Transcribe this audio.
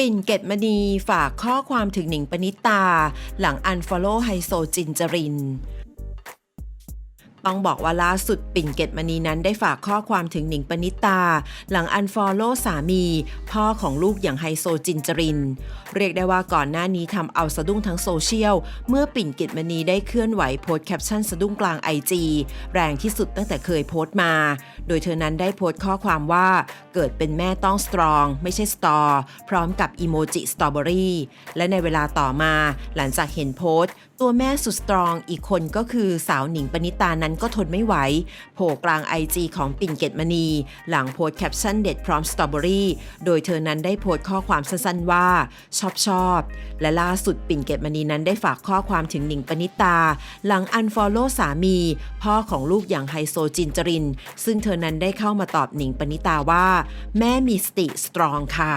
ปิ่นเกตมณีฝากข้อความถึงหนิงปณิตา หลังอันฟอลโล่ไฮโซจินจริน ต้องบอกว่าล่าสุดปิ่นเกตมณีนั้นได้ฝากข้อความถึงหนิงปณิตา หลังอันฟอลโล่สามี พ่อของลูกอย่างไฮโซจินจริน เรียกได้ว่าก่อนหน้านี้ทำเอาสะดุ้งทั้งโซเชียล เมื่อปิ่นเกตมณีได้เคลื่อนไหวโพสต์แคปชั่นสะดุ้งกลางไอจีแรงที่สุดตั้งแต่เคยโพสต์มา โดยเธอนั้นได้โพสต์ข้อความว่าเกิดเป็นแม่ต้องสตรอง ไม่ใช่สตอพร้อมกับอีโมจิสตรอเบอรี่และในเวลาต่อมา หลังจากเห็นโพสต์ ตัวแม่สุดสตรองอีกคนก็คือสาวหนิงปณิตานั้นก็ทนไม่ไหว โผล่กลางไอจีของปิ่นเกตมณี หลังโพสแคปชั่นเด็ดพร้อมสตรอเบอรี่ โดยเธอนั้นได้โพสข้อความสั้นๆว่า ชอบชอบ และล่าสุดปิ่นเกตมณีนั้นได้ฝากข้อความถึงหนิงปณิตา หลังอันฟอลโล่สามี พ่อของลูกอย่างไฮโซจินจริน ซึ่งเธอนั้นได้เข้ามาตอบหนิงปณิตาว่า แม่มีสติสตรองค่ะ